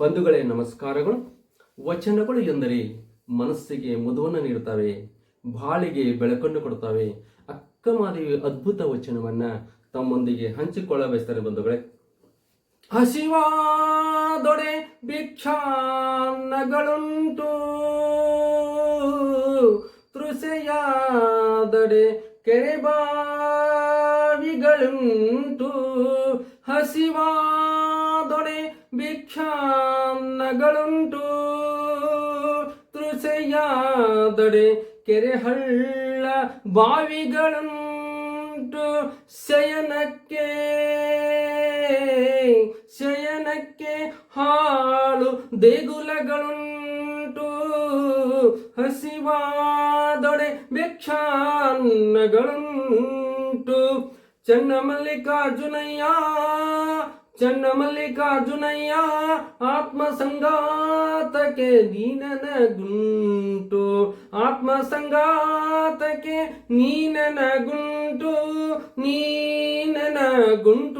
ಬಂಧುಗಳೇ, ನಮಸ್ಕಾರಗಳು. ವಚನಗಳು ಎಂದರೆ ಮನಸ್ಸಿಗೆ ಮುದುವನ್ನು ನೀಡುತ್ತವೆ, ಬಾಳಿಗೆ ಬೆಳಕನ್ನು ಕೊಡುತ್ತವೆ. ಅಕ್ಕಮಾದೇವಿ ಅದ್ಭುತ ವಚನವನ್ನ ತಮ್ಮೊಂದಿಗೆ ಹಂಚಿಕೊಳ್ಳ ಬಯಸ್ತಾರೆ ಬಂಧುಗಳೇ. ಹಸಿವಾದೊಡೆ ಭಿಕ್ಷಾನ್ನಗಳುಂಟು. ತೃಸೆಯಾದಡೆ ಕೆರೆಬಾವಿಗಳುಂಟು. ಹಸಿವಾದೊಡೆ ಭಿಕ್ಷಾನ್ನಗಳುಂಟು ಕೆರೆ ಕೆರೆಹಳ್ಳ ಬಾವಿಗಳುಂಟು. ಶಯನಕ್ಕೆ ಶಯನಕ್ಕೆ ಹಾಳು ದೇಗುಲಗಳುಂಟು. ಹಸಿವಾದೊಡೆ ಭಿಕ್ಷಾನ್ನಗಳುಂಟು ಚನ್ನಮಲ್ಲಿಕಾರ್ಜುನಯ್ಯ ಚನ್ನಮಲ್ಲಿಕಾರ್ಜುನಯ್ಯ ಆತ್ಮ ಸಂಗಾತಕ್ಕೆ ನೀನನಗುಂಟು ಆತ್ಮ ಸಂಗಾತಕ್ಕೆ ನೀನನಗುಂಟು ನೀನನಗುಂಟು